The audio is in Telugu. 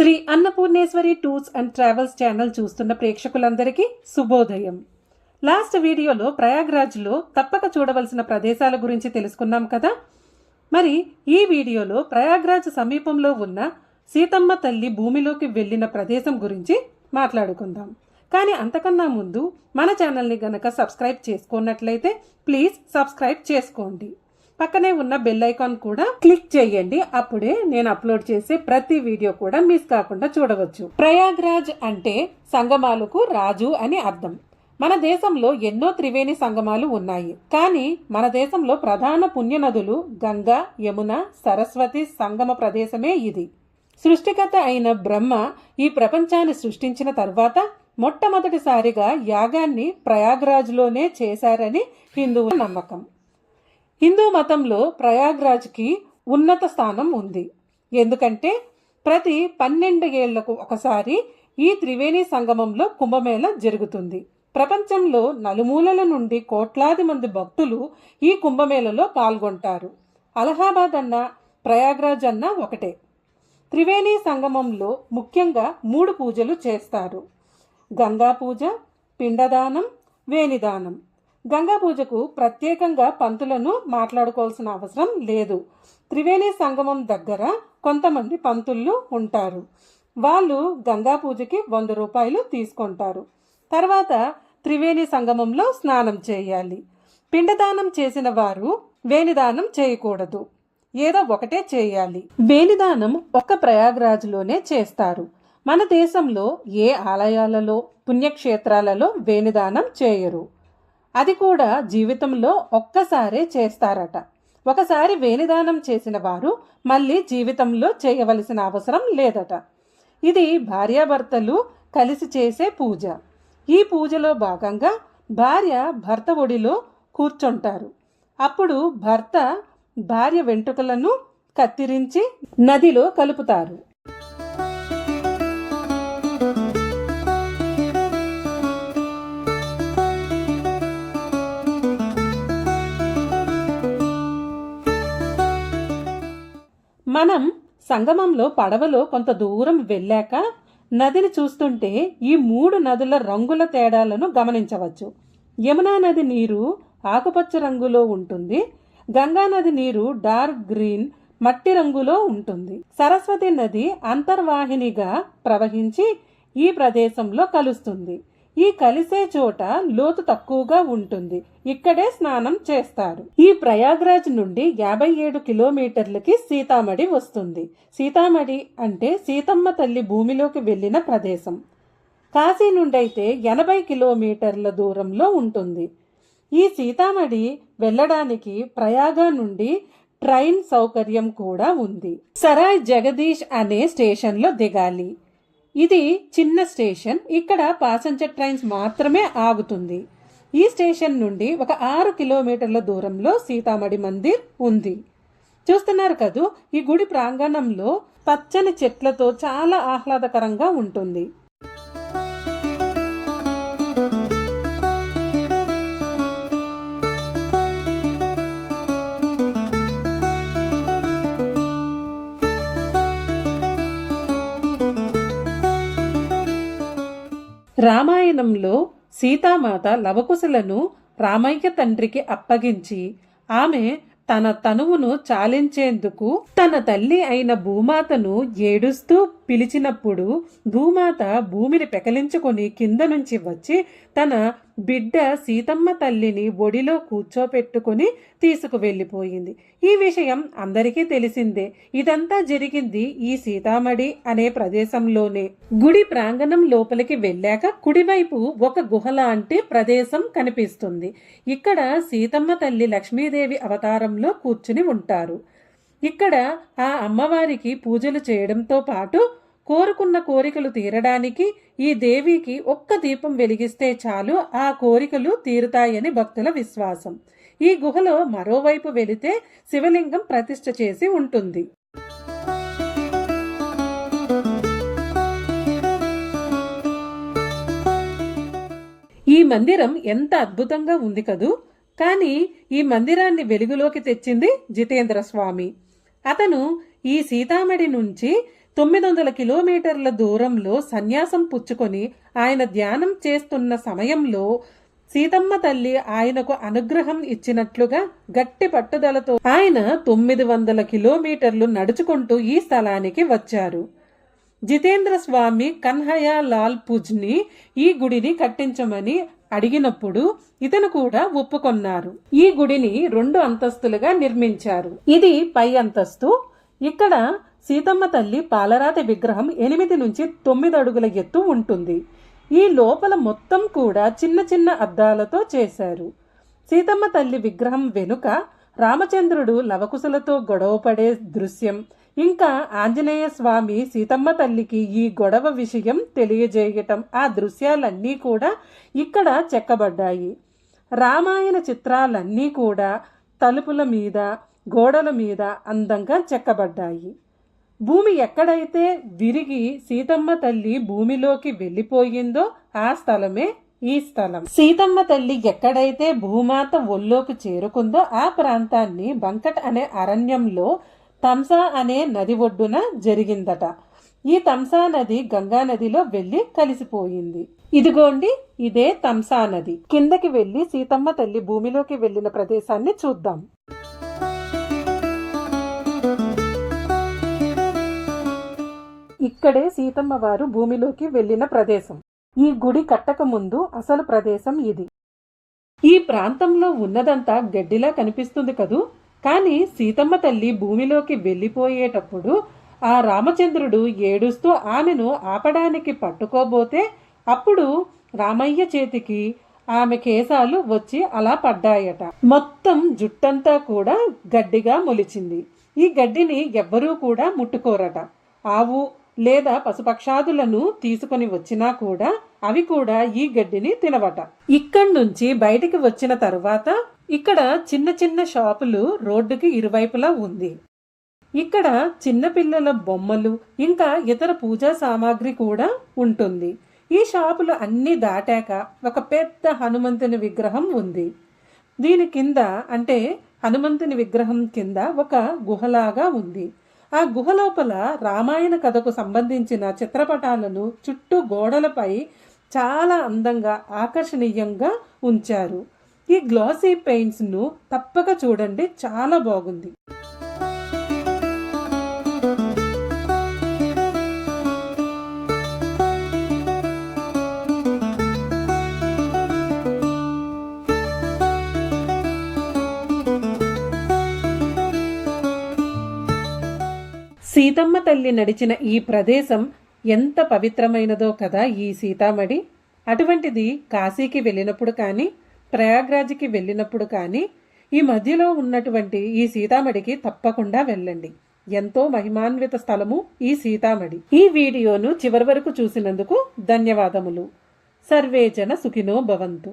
Sri Annapurneshwari tours and travels channel చూస్తున్న ప్రేక్షకులందరికీ శుభోదయం. లాస్ట్ వీడియోలో ప్రయాగ్రాజ్లో తప్పక చూడవలసిన ప్రదేశాల గురించి తెలుసుకున్నాం కదా? మరి ఈ వీడియోలో ప్రయాగ్రాజ్ సమీపంలో ఉన్న సీతమ్మ తల్లి భూమిలోకి వెళ్ళిన ప్రదేశం గురించి మాట్లాడుకుందాం. కానీ అంతకన్నా ముందు మన ఛానల్ని గనక సబ్స్క్రైబ్ చేసుకున్నట్లయితే ప్లీజ్ సబ్స్క్రైబ్ చేసుకోండి. పక్కనే ఉన్న బెల్ ఐకాన్ కూడా క్లిక్ చేయండి. అప్పుడే నేను అప్లోడ్ చేసే ప్రతి వీడియో కూడా మిస్ కాకుండా చూడవచ్చు. ప్రయాగ్రాజ్ అంటే సంగమాలకు రాజు అని అర్థం. మన దేశంలో ఎన్నో త్రివేణి సంగమాలు ఉన్నాయి. కానీ మన దేశంలో ప్రధాన పుణ్యనదులు గంగా యమున సరస్వతి సంగమ ప్రదేశమే ఇది. సృష్టికర్త అయిన బ్రహ్మ ఈ ప్రపంచాన్ని సృష్టించిన తర్వాత మొట్టమొదటిసారిగా యాగాన్ని ప్రయాగ్రాజ్లోనే చేశారని హిందువుల నమ్మకం. హిందూ మతంలో ప్రయాగ్రాజ్కి ఉన్నత స్థానం ఉంది. ఎందుకంటే ప్రతి పన్నెండు ఏళ్ళకు ఒకసారి ఈ త్రివేణి సంగమంలో కుంభమేళ జరుగుతుంది. ప్రపంచంలో నలుమూలల నుండి కోట్లాది మంది భక్తులు ఈ కుంభమేళలో పాల్గొంటారు. అలహాబాద్ అన్న ప్రయాగ్రాజ్ అన్న ఒకటే. త్రివేణి సంగమంలో ముఖ్యంగా మూడు పూజలు చేస్తారు. గంగా పూజ పిండదానం వేణిదానం. గంగా పూజకు ప్రత్యేకంగా పంతులను మాట్లాడుకోవాల్సిన అవసరం లేదు. త్రివేణి సంగమం దగ్గర కొంతమంది పంతుళ్ళు ఉంటారు. వాళ్ళు గంగా పూజకి వంద రూపాయలు తీసుకుంటారు. తర్వాత త్రివేణి సంగమంలో స్నానం చేయాలి. పిండదానం చేసిన వారు వేణిదానం చేయకూడదు. ఏదో ఒకటే చేయాలి. వేణిదానం ఒక్క ప్రయాగ్రాజ్లోనే చేస్తారు. మన దేశంలో ఏ ఆలయాలలో పుణ్యక్షేత్రాలలో వేణిదానం చేయరు. అది కూడా జీవితంలో ఒక్కసారే చేస్తారట. ఒకసారి వేణిదానం చేసిన వారు మళ్ళీ జీవితంలో చేయవలసిన అవసరం లేదట. ఇది భార్యాభర్తలు కలిసి చేసే పూజ. ఈ పూజలో భాగంగా భార్య భర్త ఒడిలో కూర్చుంటారు. అప్పుడు భర్త భార్య వెంట్రుకలను కత్తిరించి నదిలో కలుపుతారు. మనం సంగమంలో పడవలో కొంత దూరం వెళ్ళాక నదిని చూస్తుంటే ఈ మూడు నదుల రంగుల తేడాలను గమనించవచ్చు. యమునా నది నీరు ఆకుపచ్చ రంగులో ఉంటుంది. గంగా నది నీరు డార్క్ గ్రీన్ మట్టి రంగులో ఉంటుంది. సరస్వతి నది అంతర్వాహినిగా ప్రవహించి ఈ ప్రదేశంలో కలుస్తుంది. ఈ కలిసే చోట లోతు తక్కువగా ఉంటుంది. ఇక్కడే స్నానం చేస్తారు. ఈ ప్రయాగ్రాజ్ నుండి యాభై ఏడు కిలోమీటర్లకి సీతామడి వస్తుంది. సీతామడి అంటే సీతమ్మ తల్లి భూమిలోకి వెళ్ళిన ప్రదేశం. కాశీ నుండి అయితే ఎనభై కిలోమీటర్ల దూరంలో ఉంటుంది. ఈ సీతామడి వెళ్ళడానికి ప్రయాగ నుండి ట్రైన్ సౌకర్యం కూడా ఉంది. సరాయ్ జగదీష్ అనే స్టేషన్లో దిగాలి. ఇది చిన్న స్టేషన్. ఇక్కడ పాసెంజర్ ట్రైన్స్ మాత్రమే ఆగుతుంది. ఈ స్టేషన్ నుండి ఒక ఆరు కిలోమీటర్ల దూరంలో సీతామడి మందిర్ ఉంది. చూస్తున్నారు కదూ ఈ గుడి ప్రాంగణంలో పచ్చని చెట్లతో చాలా ఆహ్లాదకరంగా ఉంటుంది. రామాయణంలో సీతామాత లవకుశలను రామయ్య తండ్రికి అప్పగించి ఆమె తన తనువును చాలించేందుకు తన తల్లి అయిన భూమాతను ఏడుస్తూ పిలిచినప్పుడు భూమాత భూమిని పెకలించుకొని కింద నుంచి వచ్చి తన బిడ్డ సీతమ్మ తల్లిని ఒడిలో కూర్చోపెట్టుకుని తీసుకువెళ్ళిపోయింది. ఈ విషయం అందరికీ తెలిసిందే. ఇదంతా జరిగింది ఈ సీతామడి అనే ప్రదేశంలోనే. గుడి ప్రాంగణం లోపలికి వెళ్ళాక కుడివైపు ఒక గుహ లాంటి ప్రదేశం కనిపిస్తుంది. ఇక్కడ సీతమ్మ తల్లి లక్ష్మీదేవి అవతారంలో కూర్చుని ఉంటారు. ఇక్కడ ఆ అమ్మవారికి పూజలు చేయడంతో పాటు కోరుకున్న కోరికలు తీరడానికి ఈ దేవికి ఒక్క దీపం వెలిగిస్తే చాలు ఆ కోరికలు తీరుతాయని భక్తుల విశ్వాసం. ఈ గుహలో మరోవైపు వెళితే శివలింగం ప్రతిష్ఠ చేసి ఉంటుంది. ఈ మందిరం ఎంత అద్భుతంగా ఉంది కదూ! కానీ ఈ మందిరాన్ని వెలుగులోకి తెచ్చింది జితేంద్ర స్వామి. అతను ఈ సీతామడి నుంచి తొమ్మిది వందల కిలోమీటర్ల దూరంలో సన్యాసం పుచ్చుకొని ఆయన ధ్యానం చేస్తున్న సమయంలో సీతమ్మ తల్లి ఆయనకు అనుగ్రహం ఇచ్చినట్లుగా గట్టి పట్టుదలతో ఆయన తొమ్మిది వందల కిలోమీటర్లు నడుచుకుంటూ ఈ స్థలానికి వచ్చారు. జితేంద్ర స్వామి కన్హయా లాల్ పుజ్ని ఈ గుడిని కట్టించమని అడిగినప్పుడు ఇతను కూడా ఒప్పుకొన్నారు. ఈ గుడిని రెండు అంతస్తులుగా నిర్మించారు. ఇది పై అంతస్తు. ఇక్కడ సీతమ్మ తల్లి పాలరాతి విగ్రహం ఎనిమిది నుంచి తొమ్మిది అడుగుల ఎత్తు ఉంటుంది. ఈ లోపల మొత్తం కూడా చిన్న చిన్న అద్దాలతో చేశారు. సీతమ్మ తల్లి విగ్రహం వెనుక రామచంద్రుడు లవకుశలతో గొడవపడే దృశ్యం. ఇంకా ఆంజనేయ స్వామి సీతమ్మ తల్లికి ఈ గొడవ విషయం తెలియజేయటం ఆ దృశ్యాలన్నీ కూడా ఇక్కడ చెక్కబడ్డాయి. రామాయణ చిత్రాలన్నీ కూడా తలుపుల మీద గోడల మీద అందంగా చెక్కబడ్డాయి. భూమి ఎక్కడైతే విరిగి సీతమ్మ తల్లి భూమిలోకి వెళ్ళిపోయిందో ఆ స్థలమే ఈ స్థలం. సీతమ్మ తల్లి ఎక్కడైతే భూమాత ఒళ్ళోకి చేరుకుందో ఆ ప్రాంతాన్ని బంకట్ అనే అరణ్యంలో తంసా అనే నది ఒడ్డున జరిగిందట. ఈ తంసా నది గంగా నదిలో వెళ్ళి కలిసిపోయింది. ఇదిగోండి ఇదే తంసా నది. కిందకి వెళ్ళి సీతమ్మ తల్లి భూమిలోకి వెళ్ళిన ప్రదేశాన్ని చూద్దాం. ఇక్కడే సీతమ్మ వారు భూమిలోకి వెళ్ళిన ప్రదేశం. ఈ గుడి కట్టక ముందు అసలు ప్రదేశం ఇది. ఈ ప్రాంతంలో ఉన్నదంతా గడ్డిలా కనిపిస్తుంది కదూ? కానీ సీతమ్మ తల్లి భూమిలోకి వెళ్ళిపోయేటప్పుడు ఆ రామచంద్రుడు ఏడుస్తూ ఆమెను ఆపడానికి పట్టుకోబోతే అప్పుడు రామయ్య చేతికి ఆమె కేశాలు వచ్చి అలా పడ్డాయట. మొత్తం జుట్టంతా కూడా గడ్డిగా మొలిచింది. ఈ గడ్డిని ఎవ్వరూ కూడా ముట్టుకోరట. ఆవు లేదా పశుపక్షాదులను తీసుకొని వచ్చినా కూడా అవి కూడా ఈ గడ్డిని తినవట. ఇక్కడి నుంచి బయటికి వచ్చిన తరువాత ఇక్కడ చిన్న చిన్న షాపులు రోడ్డుకి ఇరువైపులా ఉంది. ఇక్కడ చిన్నపిల్లల బొమ్మలు ఇంకా ఇతర పూజా సామాగ్రి కూడా ఉంటుంది. ఈ షాపులు అన్నీ దాటాక ఒక పెద్ద హనుమంతుని విగ్రహం ఉంది. దీని కింద అంటే హనుమంతుని విగ్రహం కింద ఒక గుహలాగా ఉంది. ఆ గుహలోపల రామాయణ కథకు సంబంధించిన చిత్రపటాలను చుట్టూ గోడలపై చాలా అందంగా ఆకర్షణీయంగా ఉంచారు. ఈ గ్లాసీ పెయింట్స్ను తప్పక చూడండి చాలా బాగుంది. సీతమ్మ తల్లి నడిచిన ఈ ప్రదేశం ఎంత పవిత్రమైనదో కదా ఈ సీతామడి అటువంటిది కాశీకి వెళ్ళినప్పుడు కానీ ప్రయాగ్రాజ్కి వెళ్ళినప్పుడు కానీ ఈ మధ్యలో ఉన్నటువంటి ఈ సీతామడికి తప్పకుండా వెళ్ళండి. ఎంతో మహిమాన్విత స్థలము ఈ సీతామడి ఈ వీడియోను చివరి వరకు చూసినందుకు ధన్యవాదములు. సర్వేజన సుఖినో భవంతు.